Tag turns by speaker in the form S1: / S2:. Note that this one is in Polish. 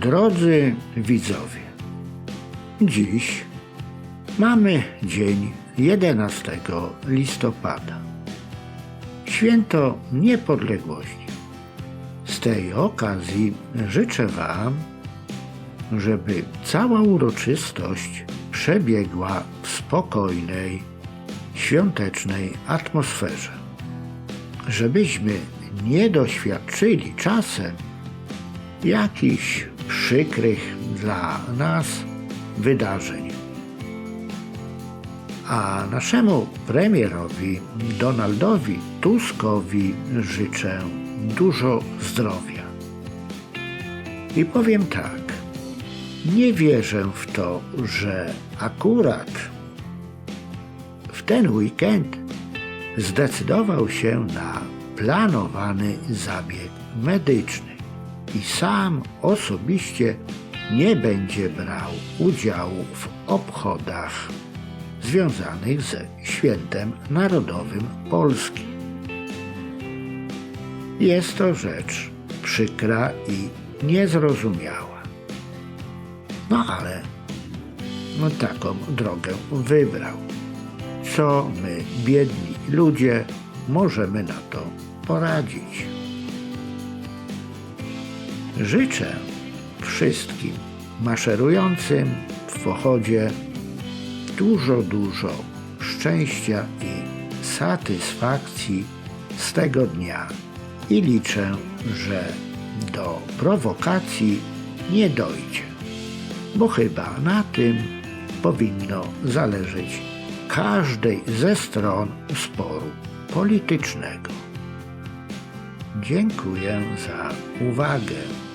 S1: Drodzy widzowie, dziś mamy dzień 11 listopada, święto niepodległości. Z tej okazji życzę Wam, żeby cała uroczystość przebiegła w spokojnej, świątecznej atmosferze. Żebyśmy nie doświadczyli czasem jakichś przykrych dla nas wydarzeń. A naszemu premierowi Donaldowi Tuskowi życzę dużo zdrowia. I powiem tak, nie wierzę w to, że akurat w ten weekend zdecydował się na planowany zabieg medyczny i sam osobiście nie będzie brał udziału w obchodach związanych ze świętem narodowym Polski. Jest to rzecz przykra i niezrozumiała. No ale no taką drogę wybrał. Co my, biedni ludzie, możemy na to poradzić? Życzę wszystkim maszerującym w pochodzie dużo, dużo szczęścia i satysfakcji z tego dnia i liczę, że do prowokacji nie dojdzie, bo chyba na tym powinno zależeć każdej ze stron sporu politycznego. Dziękuję za uwagę.